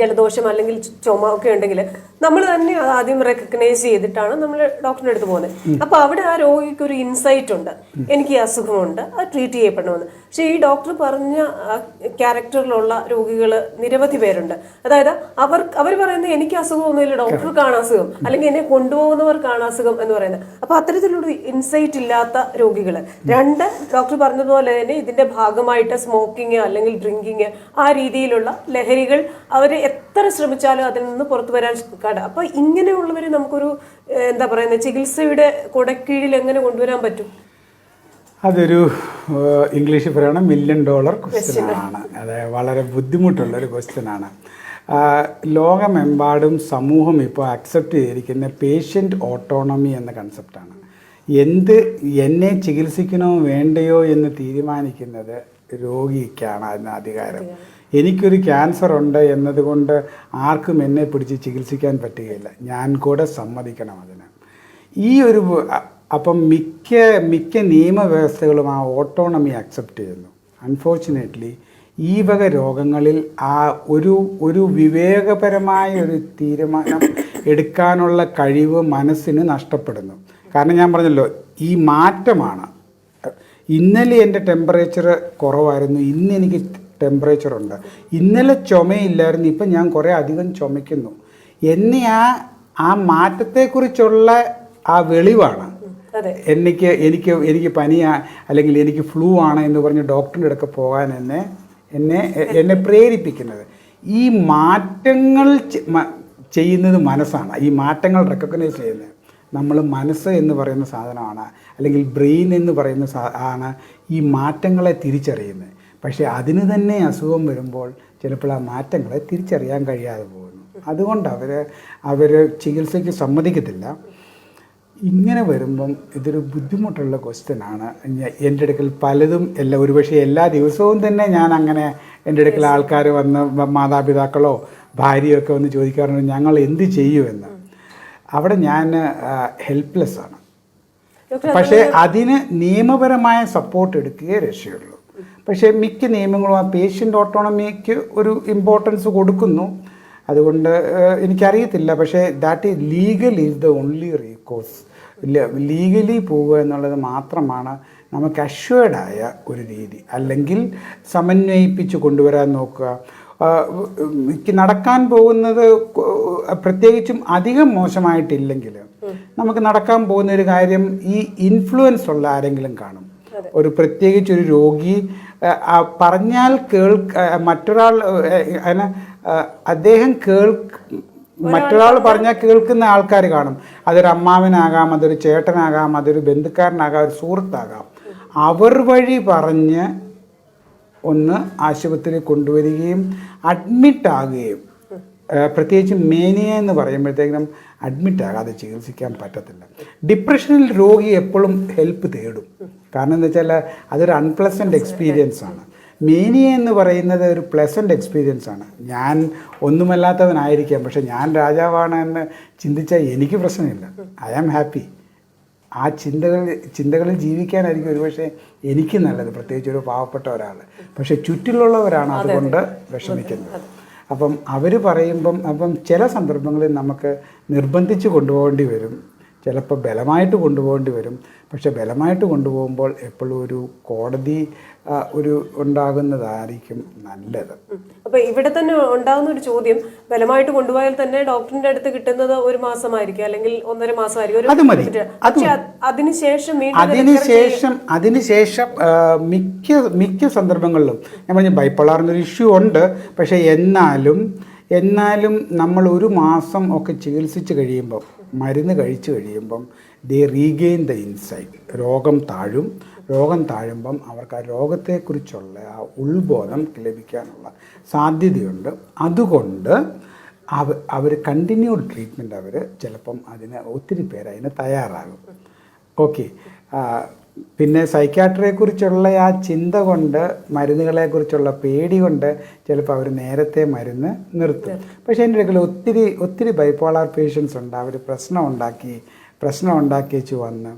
ജലദോഷം അല്ലെങ്കിൽ ചുമ ഒക്കെ ഉണ്ടെങ്കിൽ നമ്മൾ തന്നെ അത് ആദ്യം റെക്കഗ്നൈസ് ചെയ്തിട്ടാണ് നമ്മൾ ഡോക്ടറിന്റെ അടുത്ത് പോകുന്നത്. അപ്പൊ അവിടെ ആ രോഗിക്ക് ഒരു ഇൻസൈറ്റ് ഉണ്ട്. എനിക്ക് ഈ അസുഖമുണ്ട്. അത് ട്രീറ്റ് ചെയ്യപ്പെടണമെന്ന്. പക്ഷേ ഈ ഡോക്ടർ പറഞ്ഞ ക്യാരക്ടറിലുള്ള രോഗികൾ നിരവധി പേരുണ്ട്. അതായത് അവർ അവർ പറയുന്നത് എനിക്ക് അസുഖമൊന്നുമില്ല ഡോക്ടർക്കാണ് അസുഖം. അല്ലെങ്കിൽ എന്നെ കൊണ്ടുപോകുന്നവർക്കാണ് അസുഖം എന്ന് പറയുന്നത്. അപ്പൊ അത്തരത്തിലുള്ള ഇൻസൈറ്റ് ഇല്ലാത്ത രോഗികൾ രണ്ട് ഡോക്ടർ പറഞ്ഞതുപോലെ തന്നെ ഇതിന്റെ ഭാഗമായിട്ട് സ്മോക്കിങ് അല്ലെങ്കിൽ ഡ്രിങ്കിങ് ആ രീതിയിലുള്ള ലഹരികൾ അവരെ എത്ര ശ്രമിച്ചാലും അതിൽ നിന്ന് പുറത്തു വരാൻ കട അപ്പൊ ഇങ്ങനെയുള്ളവർ നമുക്കൊരു എന്താ പറയുന്നത് ചികിത്സയുടെ കൊടക്കീഴിൽ എങ്ങനെ കൊണ്ടുവരാൻ പറ്റും? അതൊരു ഇംഗ്ലീഷ് ഇംഗ്ലീഷിൽ പറയുകയാണെങ്കിൽ മില്യൺ ഡോളർ ക്വസ്റ്റ്യൻ ആണ്. അത് വളരെ ബുദ്ധിമുട്ടുള്ള ഒരു ക്വസ്റ്റ്യൻ ആണ് ലോകമെമ്പാടും സമൂഹം ഇപ്പോൾ അക്സെപ്റ്റ് ചെയ്തിരിക്കുന്ന പേഷ്യന്റ് ഓട്ടോണമി എന്ന കൺസെപ്റ്റാണ് എന്ത് എന്നെ ചികിത്സിക്കണോ വേണ്ടയോ എന്ന് തീരുമാനിക്കുന്നത് രോഗിക്കാണ് അതിന് അധികാരം. എനിക്കൊരു ക്യാൻസർ ഉണ്ട് എന്നതുകൊണ്ട് ആർക്കും എന്നെ പിടിച്ച് ചികിത്സിക്കാൻ പറ്റുകയില്ല. ഞാൻ കൂടെ സമ്മതിക്കണം അതിന്. ഈ ഒരു അപ്പം മിക്ക മിക്ക നിയമവ്യവസ്ഥകളും ആ ഓട്ടോണമി അക്സെപ്റ്റ് ചെയ്യുന്നു. അൺഫോർച്ചുനേറ്റ്ലി ഈ വക രോഗങ്ങളിൽ ആ ഒരു ഒരു വിവേകപരമായ ഒരു തീരുമാനം എടുക്കാനുള്ള കഴിവ് മനസ്സിന് നഷ്ടപ്പെടുന്നു. കാരണം ഞാൻ പറഞ്ഞല്ലോ ഈ മാറ്റമാണ്. ഇന്നലെ എന്റെ ടെമ്പറേച്ചർ കുറവായിരുന്നു. ഇന്ന് എനിക്ക് ടെമ്പറേച്ചർ ഉണ്ട്. ഇന്നലെ ചുമയില്ലായിരുന്നു. ഇപ്പം ഞാൻ കുറേ അധികം ചുമയ്ക്കുന്നു. എന്നെ ആ ആ മാറ്റത്തെക്കുറിച്ചുള്ള ആ വെളിവാണ്. എനിക്ക് എനിക്ക് എനിക്ക് പനിയാ അല്ലെങ്കിൽ എനിക്ക് ഫ്ലൂ ആണ് എന്ന് പറഞ്ഞ് ഡോക്ടറിന്റെ അടുക്ക പോകാൻ എന്നെ എന്നെ എന്നെ പ്രേരിപ്പിക്കുന്നത്. ഈ മാറ്റങ്ങൾ ചെയ്യുന്നത് മനസ്സാണ്. ഈ മാറ്റങ്ങൾ റെക്കഗ്നൈസ് ചെയ്യുന്നത് നമ്മൾ മനസ്സ് എന്ന് പറയുന്ന സാധനമാണ്. അല്ലെങ്കിൽ ബ്രെയിൻ എന്ന് പറയുന്ന സാ ആണ് ഈ മാറ്റങ്ങളെ തിരിച്ചറിയുന്നത്. പക്ഷേ അതിന് തന്നെ അസുഖം വരുമ്പോൾ ചിലപ്പോൾ ആ മാറ്റങ്ങളെ തിരിച്ചറിയാൻ കഴിയാതെ പോകുന്നു. അതുകൊണ്ട് അവർ അവർ ചികിത്സയ്ക്ക് സമ്മതിക്കത്തില്ല. ഇങ്ങനെ വരുമ്പം ഇതൊരു ബുദ്ധിമുട്ടുള്ള ക്വസ്റ്റ്യൻ ആണ്. എന്റെ അടുക്കൽ പലതും എല്ലാ ഒരുപക്ഷെ എല്ലാ ദിവസവും തന്നെ ഞാൻ അങ്ങനെ എന്റെ അടുക്കൽ ആൾക്കാർ വന്ന് മാതാപിതാക്കളോ ഭാര്യയോ ഒക്കെ വന്ന് ചോദിക്കാറുണ്ട് ഞങ്ങൾ എന്ത് ചെയ്യുമെന്ന് അവിടെ ഞാൻ ഹെൽപ്ലെസ് ആണ്. പക്ഷേ അതിന് നിയമപരമായ സപ്പോർട്ട് എടുക്കുകയേ രക്ഷയുള്ളൂ. പക്ഷേ മിക്ക നിയമങ്ങളും ആ പേഷ്യന്റ് ഓട്ടോണമിക്ക് ഒരു ഇമ്പോർട്ടൻസ് കൊടുക്കുന്നു. അതുകൊണ്ട് എനിക്കറിയത്തില്ല. പക്ഷേ that is legal is the only recourse legally പോവുക എന്നുള്ളത് മാത്രമാണ് നമുക്ക് അഷ്വേർഡായ ഒരു രീതി അല്ലെങ്കിൽ സമന്വയിപ്പിച്ച് കൊണ്ടുവരാൻ നോക്കുക നടക്കാൻ പോകുന്നത് പ്രത്യേകിച്ചും അധികം മോശമായിട്ടില്ലെങ്കിൽ നമുക്ക് നടക്കാൻ പോകുന്ന ഒരു കാര്യം ഈ ഇൻഫ്ലുവൻസ് ഉള്ള ആരെങ്കിലും കാണും ഒരു പ്രത്യേകിച്ച് ഒരു രോഗി പറഞ്ഞാൽ കേൾ മറ്റൊരാൾ അതിനെ, അദ്ദേഹം കേൾക്ക് മറ്റൊരാൾ പറഞ്ഞാൽ കേൾക്കുന്ന ആൾക്കാർ കാണും. അതൊരു അമ്മാവനാകാം അതൊരു ചേട്ടനാകാം അതൊരു ബന്ധുക്കാരനാകാം ഒരു സുഹൃത്താകാം. അവർ വഴി പറഞ്ഞ് ഒന്ന് ആശുപത്രിയിൽ കൊണ്ടുവരികയും അഡ്മിറ്റാകുകയും പ്രത്യേകിച്ച് മേനിയ എന്ന് പറയുമ്പോഴത്തേക്കും അഡ്മിറ്റ് ആകാതെ ചികിത്സിക്കാൻ പറ്റത്തില്ല. ഡിപ്രഷനിൽ രോഗി എപ്പോഴും ഹെൽപ്പ് തേടും. കാരണം എന്താ വെച്ചാൽ അതൊരു അൺപ്ലസന്റ് എക്സ്പീരിയൻസ് ആണ്. മേനിയ എന്ന് പറയുന്നത് ഒരു പ്ലസന്റ് എക്സ്പീരിയൻസ് ആണ്. ഞാൻ ഒന്നുമല്ലാത്തവനായിരിക്കാം പക്ഷെ ഞാൻ രാജാവാണ് എന്ന് ചിന്തിച്ചാൽ എനിക്ക് പ്രശ്നമില്ല. ഐ ആം ഹാപ്പി ആ ചിന്തകൾ ചിന്തകളിൽ ജീവിക്കാനായിരിക്കും ഒരുപക്ഷെ എനിക്ക് നല്ലത് പ്രത്യേകിച്ച് ഒരു പാവപ്പെട്ട ഒരാൾ. പക്ഷെ ചുറ്റിലുള്ളവരാണ് അതുകൊണ്ട് വിഷമിക്കുന്നത്. അപ്പം അവർ പറയുമ്പം അപ്പം ചില സന്ദർഭങ്ങളിൽ നമുക്ക് നിർബന്ധിച്ച് കൊണ്ടുപോകേണ്ടി വരും. ചിലപ്പോൾ ബലമായിട്ട് കൊണ്ടുപോകേണ്ടി വരും. പക്ഷെ ബലമായിട്ട് കൊണ്ടുപോകുമ്പോൾ എപ്പോഴും ഒരു കോടതി ഒരു ഉണ്ടാകുന്നതായിരിക്കും നല്ലത്. അപ്പൊ ഇവിടെ തന്നെ ഉണ്ടാകുന്ന ഒരു ചോദ്യം ബലമായിട്ട് കൊണ്ടുപോയാൽ തന്നെ ഡോക്ടറിന്റെ അടുത്ത് കിട്ടുന്നത് ഒരു മാസമായിരിക്കും അല്ലെങ്കിൽ ഒന്നര മാസമായിരിക്കും. അത് മതി. അതിനുശേഷം അതിനുശേഷം അതിനുശേഷം മിക്ക മിക്ക സന്ദർഭങ്ങളിലും ഞാൻ പറഞ്ഞു ബൈപ്പോളാറിന്റെ ഒരു ഇഷ്യൂ ഉണ്ട്. പക്ഷേ എന്നാലും എന്നാലും നമ്മൾ ഒരു മാസം ഒക്കെ ചികിത്സിച്ച് കഴിയുമ്പം മരുന്ന് കഴിച്ചു കഴിയുമ്പം ദേ റീഗെയിൻ ദ ഇൻസൈറ്റ് രോഗം താഴും. രോഗം താഴുമ്പം അവർക്ക് ആ രോഗത്തെക്കുറിച്ചുള്ള ആ ഉൾബോധം ലഭിക്കാനുള്ള സാധ്യതയുണ്ട്. അതുകൊണ്ട് അവ അവർ കണ്ടിന്യൂഡ് ട്രീറ്റ്മെന്റ് അവർ ചിലപ്പം അതിന് ഒത്തിരി പേര് അതിന് തയ്യാറാകും. ഓക്കെ പിന്നെ സൈക്കാട്രിയെക്കുറിച്ചുള്ള ആ ചിന്ത കൊണ്ട് മരുന്നുകളെക്കുറിച്ചുള്ള പേടി കൊണ്ട് ചിലപ്പോൾ അവർ നേരത്തെ മരുന്ന് നിർത്തും. പക്ഷേ എന്റെ അടുക്കൽ ഒത്തിരി ഒത്തിരി ബൈപ്പോളാർ പേഷ്യൻസ് ഉണ്ട്. അവർ പ്രശ്നം ഉണ്ടാക്കി പ്രശ്നം ഉണ്ടാക്കിച്ച് വന്ന്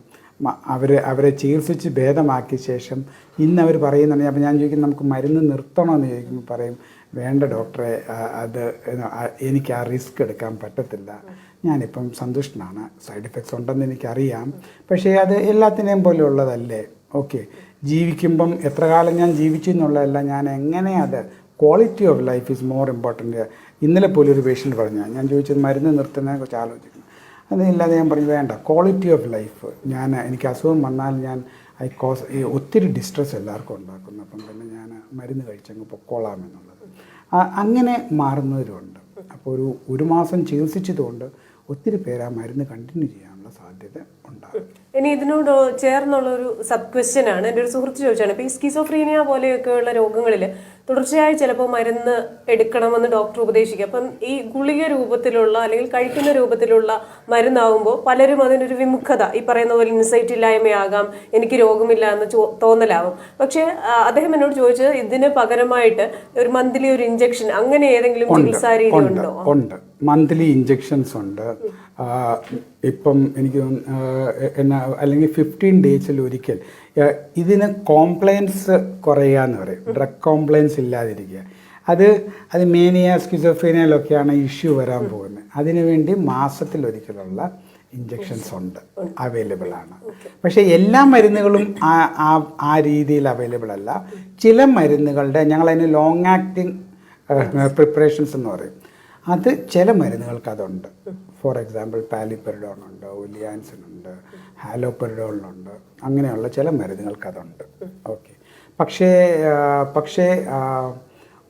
അവർ അവരെ ചികിത്സിച്ച് ഭേദമാക്കിയ ശേഷം ഇന്ന് അവർ പറയുന്നുണ്ടെങ്കിൽ അപ്പോൾ ഞാൻ ചോദിക്കും നമുക്ക് മരുന്ന് നിർത്തണമെന്ന് ചോദിക്കുമ്പോൾ പറയും വേണ്ട ഡോക്ടറെ അത് എനിക്ക് ആ റിസ്ക് എടുക്കാൻ പറ്റത്തില്ല. ഞാനിപ്പം സന്തുഷ്ടനാണ്. സൈഡ് എഫക്ട്സ് ഉണ്ടെന്ന് എനിക്കറിയാം. പക്ഷേ അത് എല്ലാത്തിനെയും പോലെ ഉള്ളതല്ലേ ഓക്കെ. ജീവിക്കുമ്പം എത്ര കാലം ഞാൻ ജീവിച്ചു എന്നുള്ളതല്ല ഞാൻ എങ്ങനെ അത് quality of life is more important ഇന്നലെ പോലും ഒരു പേഷ്യന്റ് പറഞ്ഞു. ഞാൻ ചോദിച്ചത് മരുന്ന് നിർത്തുന്നതിനെ കുറിച്ച് ആലോചിക്കുന്നു. അതില്ലാതെ ഞാൻ പറഞ്ഞു വേണ്ട ക്വാളിറ്റി ഓഫ് ലൈഫ് ഞാൻ എനിക്ക് അസുഖം വന്നാൽ ഞാൻ ഐ കോസ് ഈ ഒത്തിരി ഡിസ്ട്രെസ് എല്ലാവർക്കും ഉണ്ടാക്കുന്നു. അപ്പം പിന്നെ ഞാൻ മരുന്ന് കഴിച്ചങ്ങ് പൊക്കോളാം എന്നുള്ളത്. ആ- അങ്ങനെ മാറുന്നവരുണ്ട്. അപ്പോൾ ഒരു ഒരു മാസം ചികിത്സിച്ചതുകൊണ്ട് ഒത്തിരി പേര് ആ മരുന്ന് കണ്ടിന്യൂ ചെയ്യാനുള്ള സാധ്യത ഉണ്ടാകും. ഇനി ഇതിനോട് ചേർന്നുള്ള ഒരു സബ് ക്വസ്റ്റ്യൻ ആണ്. എന്റെ ഒരു സുഹൃത്ത് ചോദിച്ചാണ് ഇപ്പൊ ഈ സ്കിസോഫ്രീനിയ പോലെയൊക്കെയുള്ള രോഗങ്ങളിൽ തുടർച്ചയായി ചിലപ്പോൾ മരുന്ന് എടുക്കണമെന്ന് ഡോക്ടർ ഉപദേശിക്കുക. അപ്പം ഈ ഗുളിക രൂപത്തിലുള്ള അല്ലെങ്കിൽ കഴിക്കുന്ന രൂപത്തിലുള്ള മരുന്നാവുമ്പോൾ പലരും അതിനൊരു വിമുഖത. ഈ പറയുന്ന പോലെ ഇൻസൈറ്റ് ഇല്ലായ്മയാകാം എനിക്ക് രോഗമില്ല എന്ന് തോന്നലാവും. പക്ഷേ അദ്ദേഹം എന്നോട് ചോദിച്ചത് ഇതിന് പകരമായിട്ട് ഒരു മന്ത്ലി ഒരു ഇഞ്ചക്ഷൻ അങ്ങനെ ഏതെങ്കിലും ചികിത്സാ രീതി ഉണ്ടോ ഉണ്ട്? മന്ത്ലി ഇഞ്ചക്ഷൻസ് ഉണ്ട്. ഇപ്പം എനിക്ക് എന്നാ അല്ലെങ്കിൽ ഫിഫ്റ്റീൻ ഡേയ്സിൽ ഒരിക്കൽ ഇതിന് കോംപ്ലയൻസ് കുറയുക എന്ന് പറയും. ഡ്രഗ് കോംപ്ലയൻസ് ഇല്ലാതിരിക്കുക. അത് അത് മേനിയ സ്കിസോഫ്രീനിയയിലൊക്കെയാണ് ഇഷ്യൂ വരാൻ പോകുന്നത്. അതിനുവേണ്ടി മാസത്തിലൊരിക്കലുള്ള ഇഞ്ചെക്ഷൻസ് ഉണ്ട്. അവൈലബിൾ ആണ്. പക്ഷേ എല്ലാ മരുന്നുകളും ആ ആ ആ രീതിയിൽ അവൈലബിൾ അല്ല. ചില മരുന്നുകളുടെ ഞങ്ങളതിന് ലോങ് ആക്ടിങ് പ്രിപ്പറേഷൻസ് എന്ന് പറയും. അത് ചില മരുന്നുകൾക്ക് അതുണ്ട് ഫോർ എക്സാമ്പിൾ ഒലിയാൻസിൻ ഉണ്ട് ഹാലോപ്പെരിഡോളിനുണ്ട് അങ്ങനെയുള്ള ചില മരുന്നുകൾക്ക് അതുണ്ട് ഓക്കെ പക്ഷേ പക്ഷേ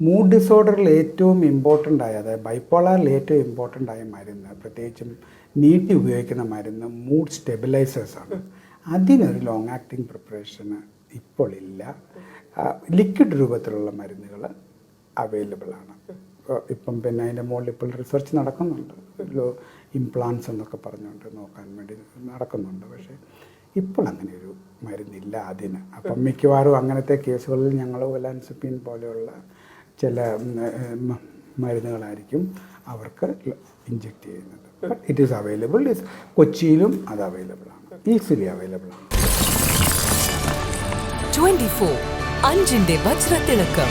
മൂഡ് ഡിസോർഡറിൽ ഏറ്റവും ഇമ്പോർട്ടന്റ് ആയ അതായത് ബൈപ്പോളറിൽ ഏറ്റവും ഇമ്പോർട്ടന്റ് ആയ മരുന്ന് പ്രത്യേകിച്ചും നീട്ടി ഉപയോഗിക്കുന്ന മരുന്ന് മൂഡ് സ്റ്റെബിലൈസേഴ്സാണ് അതിനൊരു ലോങ് ആക്ടിങ് പ്രിപ്പറേഷന് ഇപ്പോൾ ഇല്ല. ലിക്വിഡ് രൂപത്തിലുള്ള മരുന്നുകൾ അവൈലബിൾ ആണ്. ഇപ്പം പിന്നെ അതിന്റെ മുകളിൽ ഇപ്പോൾ റിസർച്ച് നടക്കുന്നുണ്ട്. ലോ ഇംപ്ലാൻസ് എന്നൊക്കെ പറഞ്ഞുകൊണ്ട് നോക്കാൻ വേണ്ടി നടക്കുന്നുണ്ട്. പക്ഷേ ഇപ്പോൾ അങ്ങനെ ഒരു മരുന്നില്ല അതിന് അപ്പം മിക്കവാറും അങ്ങനത്തെ കേസുകളിൽ ഞങ്ങൾ ഒലാൻസിപ്പിൻ പോലെയുള്ള ചില മരുന്നുകളായിരിക്കും അവർക്ക് ഇഞ്ചെക്ട് ചെയ്യുന്നത്. But it is available is കൊച്ചിയിലും അത് അവൈലബിൾ ആണ്. ഈസിലി അവൈലബിൾ ആണ്. ട്വന്റി ഫോർ അഞ്ചിന്റെ വജ്രത്തിളക്കം.